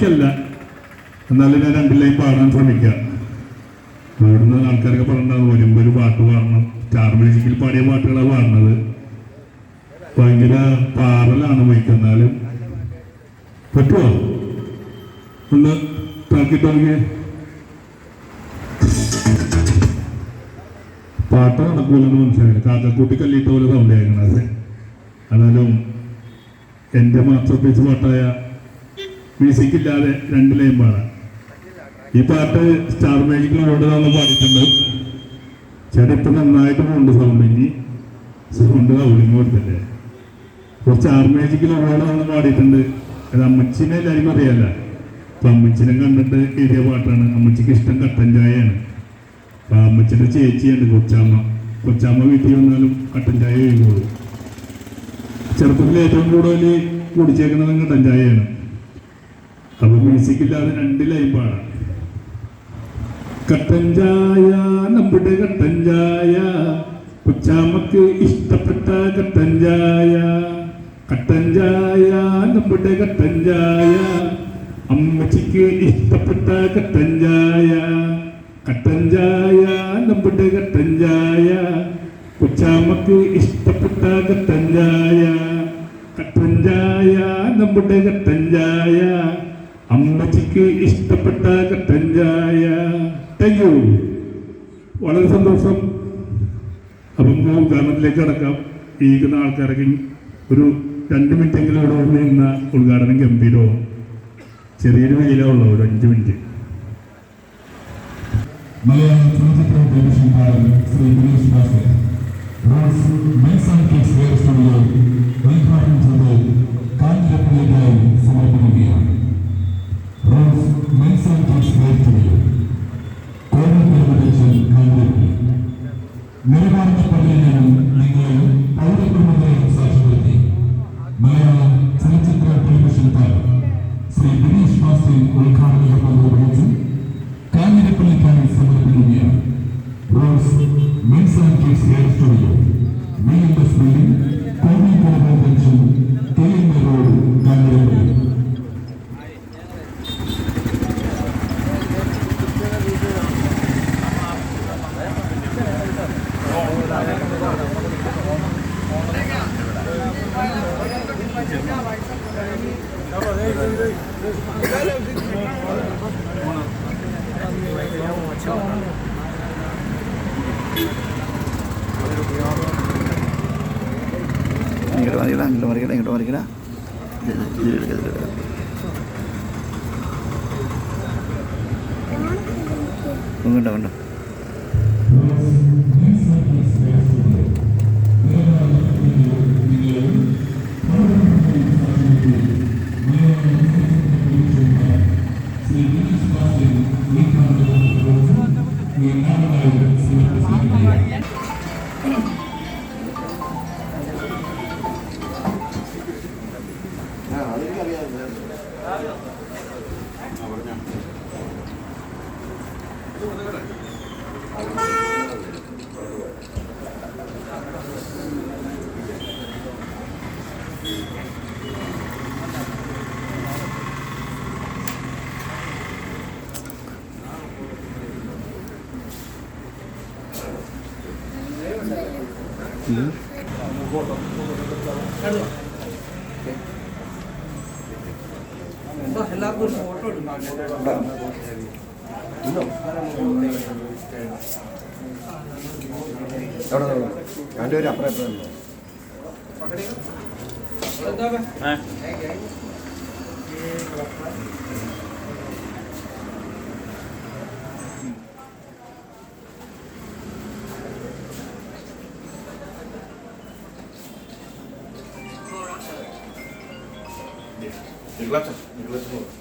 എനിക്കല്ല എന്നാലും ഞാൻ രണ്ടിലേയും പാടാൻ ശ്രമിക്കാം. ഇവിടുന്ന് ആൾക്കാരൊക്കെ പറഞ്ഞിട്ടുണ്ടാകും വരുമ്പോ ഒരു പാട്ട് പാടണം. സ്റ്റാർ മ്യൂസിക്കിൽ പാടിയ പാട്ടുകളാണ് പാടുന്നത്. ഭയങ്കര പാറലാണ് മൈക്ക് എന്നാലും. പറ്റുമോ ഒന്ന് താക്കി നോക്കിയേ പാട്ട് നടക്കൂലെന്ന് മനസ്സിലായില്ല. കാക്കക്കൂട്ടി കല്ലിട്ട പോലെ സൗണ്ട് കേൾക്കണത് എന്നാലും എന്റെ മാസ്റ്റർ പീസ് പാട്ടായ മ്യൂസിക് ഇല്ലാതെ രണ്ട് ലൈൻ പാടാം ഈ പാട്ട് സ്റ്റാർ മേജിക്കിൽ തന്ന് പാടിയിട്ടുണ്ട്. ചേട്ടാ ഇപ്പം നന്നായിട്ട് പോകുന്നുണ്ട് സൗണ്ട് ഇനി സൗണ്ട് കൗളിങ് കൊടുത്തില്ലേ? കുറച്ച് സ്റ്റാർ മേജിക്കിൽ തവണ പാടിയിട്ടുണ്ട്. അത് അമ്മച്ചിനെ എല്ലാവർക്കും അറിയാല്ല അപ്പൊ അമ്മച്ചിനെ കണ്ടിട്ട് എഴുതിയ പാട്ടാണ്. അമ്മച്ചിക്ക് ഇഷ്ടം കട്ടൻ ചായയാണ്. അപ്പൊ അമ്മച്ചിന്റെ ചേച്ചിയുണ്ട് കൊച്ചാമ്മ. കൊച്ചാമ്മ വീട്ടിൽ വന്നാലും കട്ടൻ ചായ കഴിക്കുള്ളൂ. ചെറുപ്പത്തിൽ ഏറ്റവും കൂടുതൽ കുടിച്ചേക്കുന്നത് കട്ടൻ ചായയാണ്. അപ്പൊ മ്യൂസിക് ഇല്ലാതെ രണ്ട് ലൈൻ പാടാം കട്ടൻ നമ്മുടെ കട്ടൻ ചായ. ഇഷ്ടപ്പെട്ട കട്ടൻ ചായ. കട്ടൻ ചായ നമ്മുടെ കട്ടൻ ചായ. അമ്മച്ചിക്ക് ഇഷ്ടപ്പെട്ട കട്ടൻ ചായ. കട്ടൻ ചായ നമ്മുടെ കട്ടൻ ചായ. ഇഷ്ടപ്പെട്ട കട്ടൻ ചായ. കട്ടൻ ചായ നമ്മുടെ കട്ടൻ ചായ. അമ്മച്ചിക്ക് ഇഷ്ടപ്പെട്ട കട്ടൻ ചായ. താങ്ക് യു വളരെ സന്തോഷം. അപ്പം ഉദ്ഘാടനത്തിലേക്ക് കടക്കാം. ഇരിക്കുന്ന ആൾക്കാരൊക്കെ ഒരു രണ്ട് മിനിറ്റെങ്കിലും ഇവിടെ വന്ന് നിന്ന ഉദ്ഘാടനം ഗംഭീരവും ചെറിയൊരു വെയിലുള്ള ഒരു അഞ്ച് മിനിറ്റ്. മലയാള ചലച്ചിത്ര ടെലിവിഷൻ ശ്രീ ദിനേശ് ദാസ് ഉദ്ഘാടനം സമർപ്പിക്കുകയാണ് Rolls men's and kids wear studio Kozhikode junction Kanjirappally നിലവാരത്തെ പള്ളിയിലും നിങ്ങളെയും പൗരപ്രമുഖരെയും ഇങ്ങോട്ട് മറിക്കട ഇങ്ങോട്ട് മറിക്കട ഇങ്ങോട്ട് മറിക്കട കണ്ടോ കണ്ടോ എല്ലാവർക്കും ഫോട്ടോ എടുക്കാം. രണ്ടുപേരും അപ്പുറം എപ്പോഴും Nicolás, Nicolás,